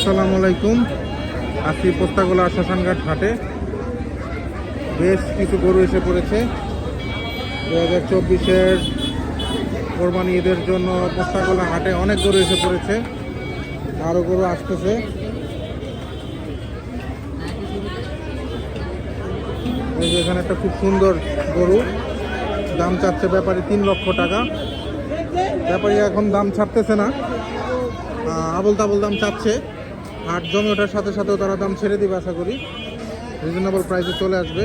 আসসালামু আলাইকুম। আজকে পোস্তাগোলা শ্মশানঘাট হাটে। বেশ কিছু গরু এসে পড়েছে। দু হাজার চব্বিশের কোরবানি ঈদের জন্য পোস্তাগোলা হাটে অনেক গরু এসে পড়েছে। আরও গরু আসতেছে। এই যে এখানে একটা খুব সুন্দর গরু। দাম চাচ্ছে ব্যাপারে তিন লক্ষ টাকা। ব্যাপারী এখন দাম ছাড়তেছে না। আবল তাবল দাম চাচ্ছে। হাট জমে ওঠার সাথে সাথেও তারা দাম ছেড়ে দিবে আশা করি। রিজনেবল প্রাইসে চলে আসবে।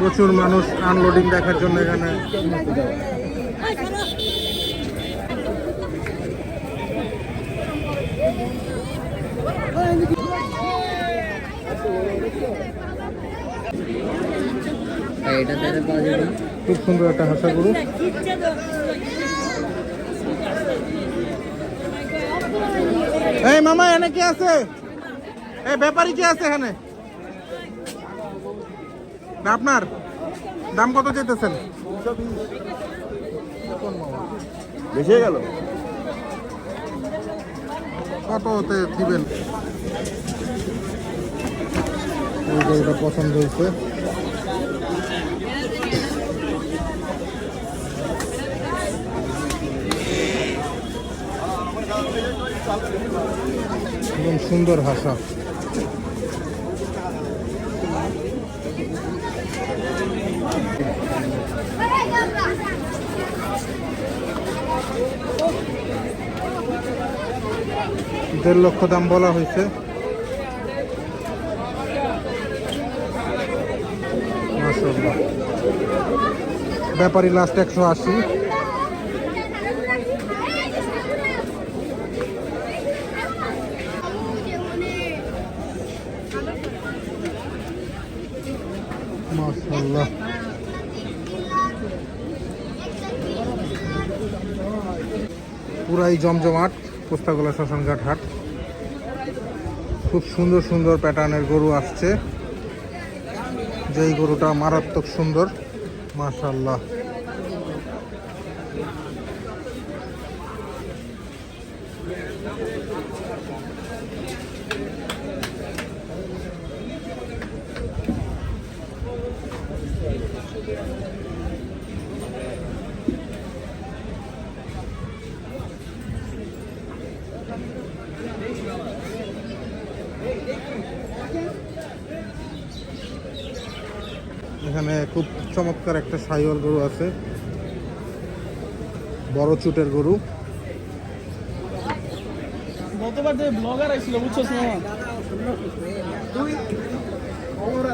প্রচুর মানুষ আনলোডিং দেখার জন্য এখানে। খুব সুন্দর একটা হাসা গরু। এই মামা এনে কি আছে? এই ব্যাপারী কি আছে এখানে? না আপনার? দাম কত চেতেছেন বেশি গেল? কততে দিবেন? পছন্দ হয়েছে। এবং সুন্দর ভাষা। দেড় লক্ষ দাম বলা হয়েছে। ব্যাপারী লাস্ট একশো আশি। মাশাআল্লাহ। পুরাই জমজমাট, পোস্তাগোলা শ্মশানঘাট হাট। খুব সুন্দর সুন্দর প্যাটার্নের গরু আসছে। যেই গরুটা মারাত্মক সুন্দর মাশাল্লাহ এখানে খুব চমৎকার একটা সাইওয়াল গরু আছে। বড় চুটের গরু। গতবার যে ব্লগার আইছিল বুঝছস না